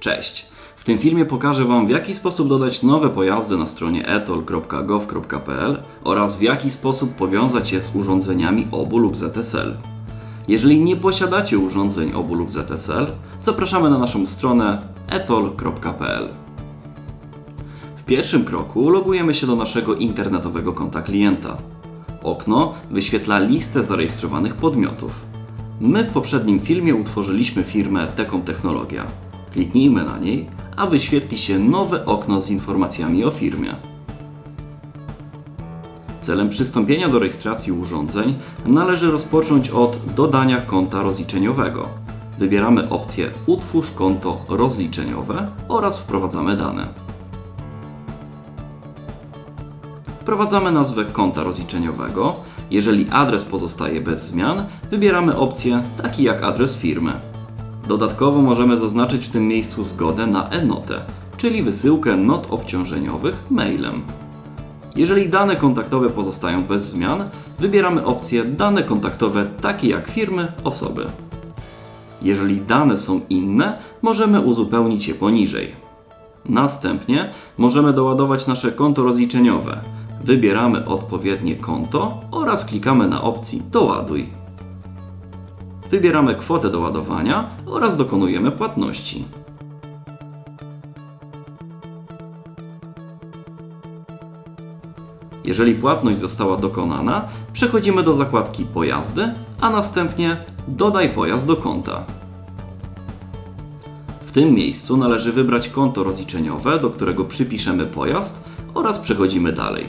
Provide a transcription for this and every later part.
Cześć! W tym filmie pokażę Wam w jaki sposób dodać nowe pojazdy na stronie etol.gov.pl oraz w jaki sposób powiązać je z urządzeniami OBU lub ZSL. Jeżeli nie posiadacie urządzeń OBU lub ZSL, zapraszamy na naszą stronę etol.pl. W pierwszym kroku logujemy się do naszego internetowego konta klienta. Okno wyświetla listę zarejestrowanych podmiotów. My w poprzednim filmie utworzyliśmy firmę Tekom Technologia. Kliknijmy na niej, a wyświetli się nowe okno z informacjami o firmie. Celem przystąpienia do rejestracji urządzeń należy rozpocząć od dodania konta rozliczeniowego. Wybieramy opcję Utwórz konto rozliczeniowe oraz wprowadzamy dane. Wprowadzamy nazwę konta rozliczeniowego. Jeżeli adres pozostaje bez zmian, wybieramy opcję taki jak adres firmy. Dodatkowo możemy zaznaczyć w tym miejscu zgodę na e-notę, czyli wysyłkę not obciążeniowych mailem. Jeżeli dane kontaktowe pozostają bez zmian, wybieramy opcję dane kontaktowe takie jak firmy, osoby. Jeżeli dane są inne, możemy uzupełnić je poniżej. Następnie możemy doładować nasze konto rozliczeniowe. Wybieramy odpowiednie konto oraz klikamy na opcji Doładuj. Wybieramy kwotę do ładowania oraz dokonujemy płatności. Jeżeli płatność została dokonana, przechodzimy do zakładki Pojazdy, a następnie Dodaj pojazd do konta. W tym miejscu należy wybrać konto rozliczeniowe, do którego przypiszemy pojazd oraz przechodzimy dalej.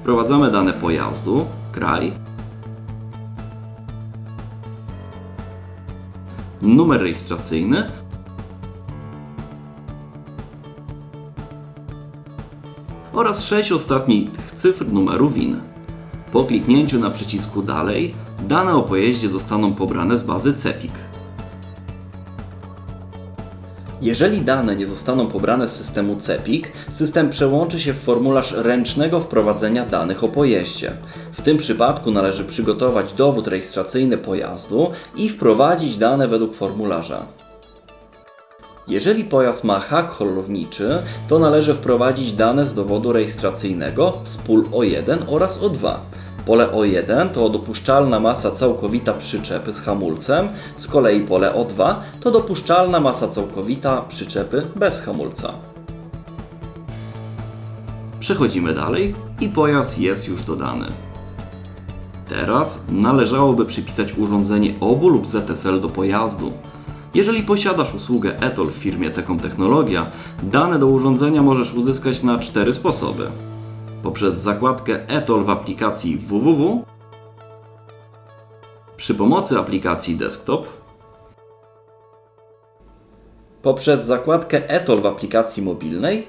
Wprowadzamy dane pojazdu, kraj, numer rejestracyjny oraz 6 ostatnich cyfr numeru WIN. Po kliknięciu na przycisku Dalej, dane o pojeździe zostaną pobrane z bazy CEPIK. Jeżeli dane nie zostaną pobrane z systemu CEPIK, system przełączy się w formularz ręcznego wprowadzenia danych o pojeździe. W tym przypadku należy przygotować dowód rejestracyjny pojazdu i wprowadzić dane według formularza. Jeżeli pojazd ma hak holowniczy, to należy wprowadzić dane z dowodu rejestracyjnego z pól O1 oraz O2. Pole O1 to dopuszczalna masa całkowita przyczepy z hamulcem, z kolei pole O2 to dopuszczalna masa całkowita przyczepy bez hamulca. Przechodzimy dalej i pojazd jest już dodany. Teraz należałoby przypisać urządzenie OBU lub ZSL do pojazdu. Jeżeli posiadasz usługę ETOL w firmie Tekom Technologia, dane do urządzenia możesz uzyskać na cztery sposoby. Poprzez zakładkę ETOL w aplikacji www, przy pomocy aplikacji desktop, poprzez zakładkę ETOL w aplikacji mobilnej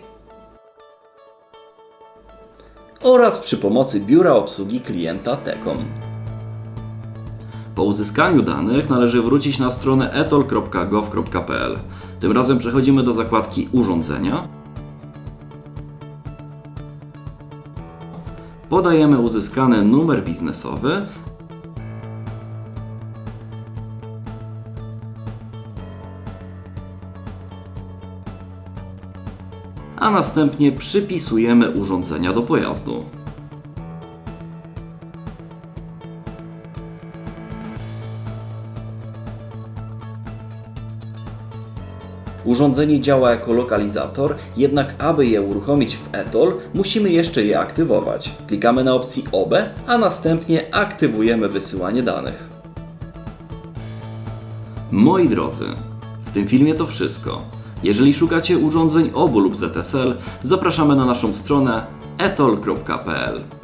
oraz przy pomocy biura obsługi klienta Tekom. Po uzyskaniu danych należy wrócić na stronę etol.gov.pl. Tym razem przechodzimy do zakładki Urządzenia. Podajemy uzyskany numer biznesowy a następnie przypisujemy urządzenia do pojazdu. Urządzenie działa jako lokalizator, jednak aby je uruchomić w ETOL, musimy jeszcze je aktywować. Klikamy na opcji OB, a następnie aktywujemy wysyłanie danych. Moi drodzy, w tym filmie to wszystko. Jeżeli szukacie urządzeń OBU lub ZSL, zapraszamy na naszą stronę etol.pl.